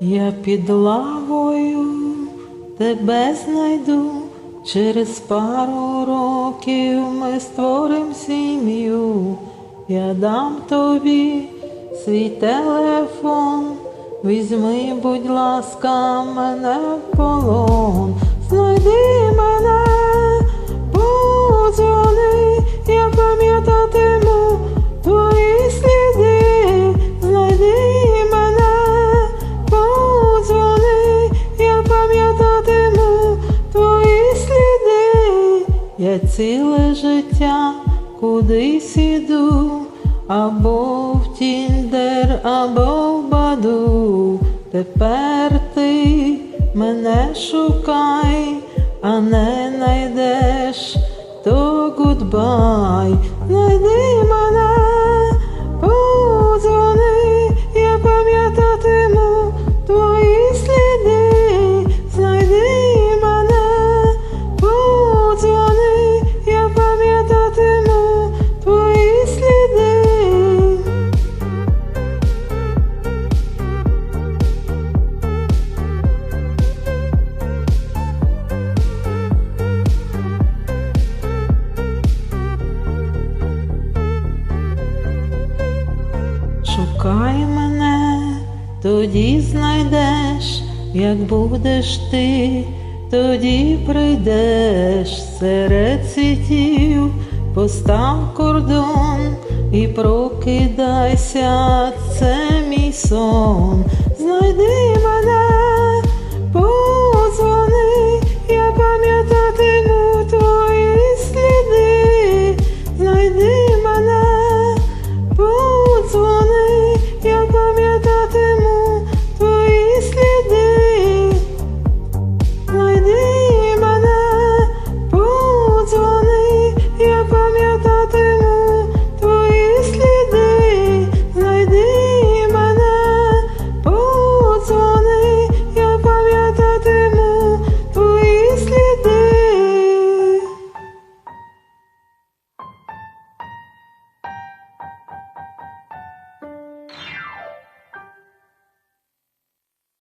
Я під лавою тебе знайду. Через пару років ми створим сім'ю. Я дам тобі свій телефон. Візьми, будь ласка, мене в полон. Ціле життя кудись іду, або в Тіндер, або в Баду. Тепер ти мене шукай, а не найдеш, то гудбай. Знайди Шукай мене, тоді знайдеш, як будеш ти, тоді прийдеш. Серед світів, постав кордон і прокидайся, це мій сон. Знайди